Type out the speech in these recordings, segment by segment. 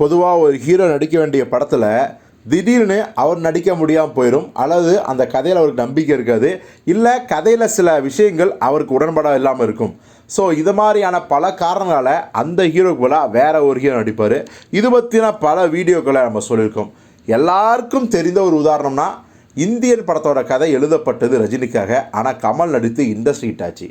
பொதுவாக ஒரு ஹீரோ நடிக்க வேண்டிய படத்தில் திடீர்னு அவர் நடிக்க முடியாமல் போயிடும் அல்லது அந்த கதையில் அவருக்கு நம்பிக்கை இருக்காது. இல்லை கதையில் சில விஷயங்கள் அவருக்கு உடன்பட இல்லாமல் இருக்கும். ஸோ இது மாதிரியான பல காரணங்களால் அந்த ஹீரோக்கு பதிலாக வேற ஒரு ஹீரோ நடிப்பார். இது பற்றின பல வீடியோக்களை நம்ம சொல்லியிருக்கோம். எல்லாருக்கும் தெரிந்த ஒரு உதாரணம்னா இந்தியன் படத்தோட கதை எழுதப்பட்டது ரஜினிக்காக ஆனால் கமல் நடித்து இண்டஸ்ட்ரி ஹிட் ஆச்சு.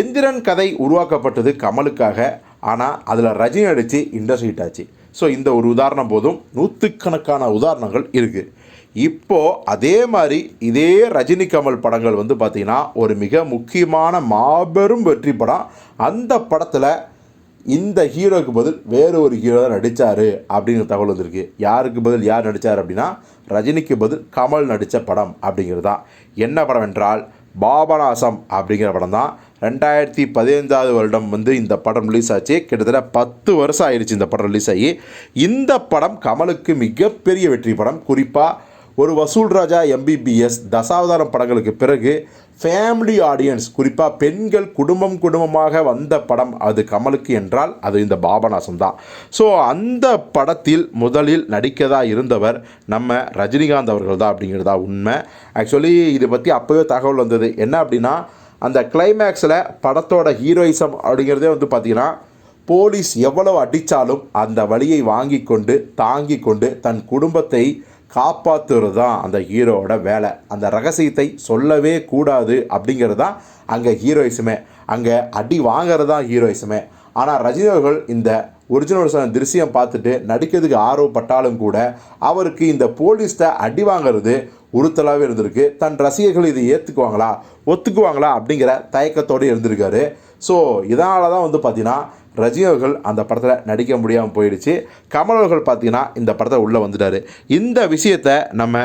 எந்திரன் கதை உருவாக்கப்பட்டது கமலுக்காக ஆனால் அதில் ரஜினி நடித்து இண்டஸ்ட்ரி ஹிட் ஆச்சு. ஸோ இந்த ஒரு உதாரணம் போதும். நூற்றுக்கணக்கான உதாரணங்கள் இருக்குது இப்போது அதே மாதிரி இதே ரஜினி கமல் படங்கள் வந்து பார்த்திங்கன்னா ஒரு மிக முக்கியமான மாபெரும் வெற்றி படம். அந்த படத்தில் இந்த ஹீரோக்கு பதில் வேறு ஒரு ஹீரோ தான் நடித்தார் அப்படிங்கிற தகவல் வந்திருக்கு. யாருக்கு பதில் யார் நடித்தார் அப்படின்னா ரஜினிக்கு பதில் கமல் நடித்த படம் அப்படிங்கிறது தான். என்ன படம் என்றால் பாபநாசம் அப்படிங்கிற படம் தான். ரெண்டாயிரத்தி பதினைந்தாவது வருடம் வந்து இந்த படம் ரிலீஸ் ஆச்சு. கிட்டத்தட்ட பத்து வருஷம் ஆயிடுச்சு இந்த படம் ரிலீஸ் ஆகி. இந்த படம் கமலுக்கு மிகப்பெரிய வெற்றி படம். குறிப்பாக ஒரு வசூல் ராஜா எம்பிபிஎஸ் தசாவதாரம் படங்களுக்கு பிறகு ஃபேமிலி ஆடியன்ஸ் குறிப்பாக பெண்கள் குடும்பம் குடும்பமாக வந்த படம் அது கமலுக்கு என்றால் அது இந்த பாபநாசம் தான். ஸோ அந்த படத்தில் முதலில் நடிக்கதா இருந்தவர் நம்ம ரஜினிகாந்த் அவர்கள் தான் அப்படிங்கிறதா உண்மை. ஆக்சுவலி இதை பற்றி அப்போவே தகவல் வந்தது. என்ன அப்படின்னா அந்த கிளைமேக்ஸில் படத்தோட ஹீரோயிசம் அப்படிங்கிறதே வந்து பார்த்திங்கன்னா போலீஸ் எவ்வளவு அடித்தாலும் அந்த வழியை வாங்கி கொண்டு தாங்கி கொண்டு தன் குடும்பத்தை காப்பாற்றுறது தான் அந்த ஹீரோவோட வேலை. அந்த ரகசியத்தை சொல்லவே கூடாது அப்படிங்கிறது தான் அங்கே ஹீரோயிசமே அங்கே அடி வாங்குறது தான் ஹீரோயிசமே ஆனால் ரஜினி அவர்கள் இந்த ஒரிஜினல் திருசியம் பார்த்துட்டு நடிக்கிறதுக்கு ஆர்வப்பட்டாலும் கூட அவருக்கு இந்த போலீஸ்ட அடி வாங்குறது உறுத்தலாகவே இருந்திருக்கு. தன் ரசிகர்கள் இதை ஏற்றுக்குவாங்களா ஒத்துக்குவாங்களா? அப்படிங்கிற தயக்கத்தோடு இருந்திருக்காரு ஸோ இதனால தான் வந்து பார்த்தீங்கன்னா ரஜினிகள் அந்த படத்தில் நடிக்க முடியாமல் போயிடுச்சு. கமல் அவர்கள் பார்த்தீங்கன்னா இந்த படத்தை உள்ளே வந்துட்டார். இந்த விஷயத்தை நம்ம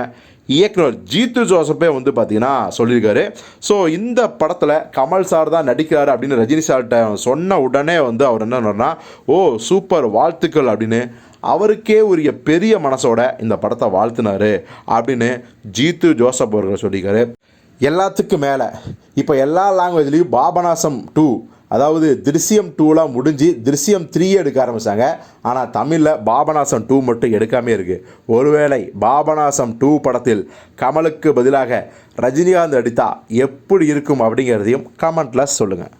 இயக்குனர் ஜீத்து ஜோசப்பே வந்து பார்த்தீங்கன்னா சொல்லியிருக்காரு. ஸோ இந்த படத்தில் கமல் சார் தான் நடிக்கிறாரு அப்படின்னு ரஜினி சார்கிட்ட சொன்ன உடனே வந்து அவர் என்ன சொன்னார்னா ஓ சூப்பர் வாழ்த்துக்கள் அப்படின்னு அவருக்கே உரிய பெரிய மனசோட இந்த படத்தை வாழ்த்துனாரு அப்படின்னு ஜீத்து ஜோசப் அவர்கள் சொல்லியிருக்காரு. எல்லாத்துக்கும் மேலே இப்போ எல்லா லாங்குவேஜ்லேயும் பாபநாசம் டூ அதாவது திருசியம் டூலாம் முடிஞ்சு திருசியம் த்ரீ எடுக்க ஆரம்பித்தாங்க ஆனால் தமிழில் பாபநாசம் டூ மட்டும் எடுக்காமே இருக்குது ஒருவேளை பாபநாசம் டூ படத்தில் கமலுக்கு பதிலாக ரஜினிகாந்த் அடித்தா எப்படி இருக்கும் அப்படிங்கிறதையும் கமெண்ட்டில் சொல்லுங்கள்